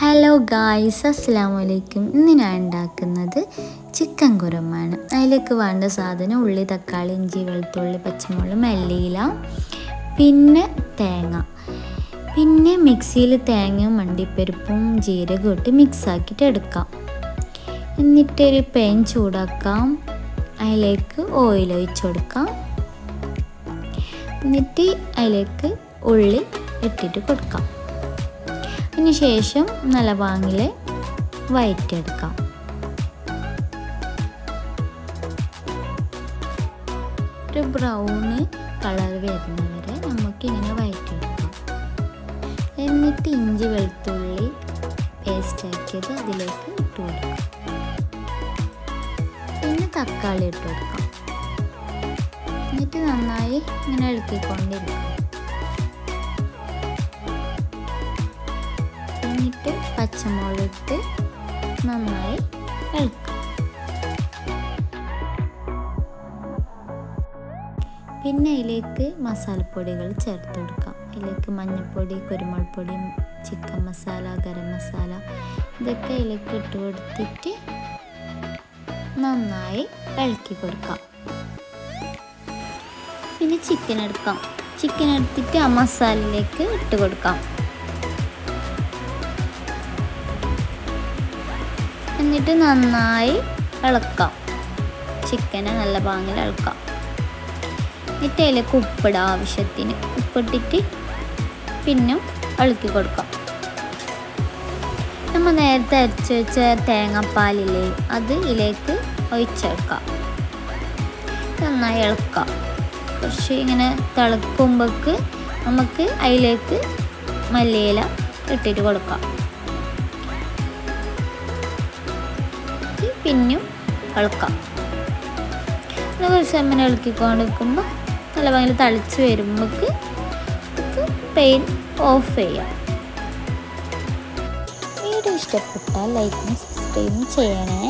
Hello guys അസ്സാം വലൈക്കും ഇന്ന് ഞാൻ ഉണ്ടാക്കുന്നത് ചിക്കൻ കുരമാണ് അതിലേക്ക് വേണ്ട സാധനം ഉള്ളി തക്കാളി ഇഞ്ചി വെളുത്തുള്ളി പച്ചമുളക് മല്ലിയില പിന്നെ തേങ്ങ. പിന്നെ മിക്സിയിൽ തേങ്ങയും മണ്ടിപ്പരിപ്പും ജീരകവും ഇട്ട് മിക്സാക്കിയിട്ട് എടുക്കാം. എന്നിട്ടൊരു പാൻ ചൂടാക്കാം. അതിലേക്ക് ഓയിൽ ഒഴിച്ചു കൊടുക്കാം. എന്നിട്ട് അതിലേക്ക് ഉള്ളി ഇട്ടിട്ട് കൊടുക്കാം. അതിന് ശേഷം നല്ല വാങ്ങിൽ വയറ്റെടുക്കാം ഒരു ബ്രൗണ് കളർ വരുന്നവരെ നമുക്കിങ്ങനെ വയറ്റെടുക്കാം എന്നിട്ട് ഇഞ്ചി വെളുത്തുള്ളി പേസ്റ്റ് ആക്കിയത് അതിലേക്ക് ഇട്ട് കൊടുക്കാം. പിന്നെ തക്കാളി ഇട്ട് കൊടുക്കാം. എന്നിട്ട് നന്നായി ഇങ്ങനെ ഇളക്കിക്കൊണ്ടിരിക്കാം. എന്നിട്ട് പച്ചമുളക് ഇട്ട് നന്നായി ഇളക്കുക. പിന്നെ അതിലേക്ക് മസാലപ്പൊടികൾ ചേർത്ത് കൊടുക്കാം. അതിലേക്ക് മഞ്ഞൾപ്പൊടി കുരുമുളക് പൊടി ചിക്കൻ മസാല ഗരം മസാല ഇതൊക്കെ അതിലേക്ക് ഇട്ട് കൊടുത്തിട്ട് നന്നായി ഇളക്കി കൊടുക്കാം. പിന്നെ ചിക്കൻ എടുക്കാം. ചിക്കൻ എടുത്തിട്ട് ആ മസാലയിലേക്ക് ഇട്ട് കൊടുക്കാം. എന്നിട്ട് നന്നായി ഇളക്കാം. ചിക്കനെ നല്ല പാങ്ങിൽ ഇളക്കാം. എന്നിട്ട് അതിലേക്ക് ഉപ്പിടുക ആവശ്യത്തിന്. ഉപ്പിട്ടിട്ട് പിന്നെ ഇളക്കി കൊടുക്കാം. നമ്മൾ നേരത്തെ അരച്ച് വെച്ച തേങ്ങാപ്പാലില്ലേ അത് ഇതിലേക്ക് ഒഴിച്ചെടുക്കാം. നന്നായി ഇളക്കാം. കുറച്ച് ഇങ്ങനെ തിളക്കുമ്പോൾക്ക് നമുക്ക് അതിലേക്ക് മല്ലിയില ഇട്ടിട്ട് കൊടുക്കാം. പിന്നും ഇളക്കാം പിന്നെ കുറച്ച് സമയം ഇളക്കിക്കൊണ്ട് നിൽക്കുമ്പോൾ നല്ല ഭയങ്കര തളിച്ച് വരുമ്പോൾക്ക് പെയിൻ ഓഫ് ചെയ്യാം. വീഡിയോ ഇഷ്ടപ്പെട്ടാൽ ലൈക്കും സബ്സ്ക്രൈബും ചെയ്യണേ.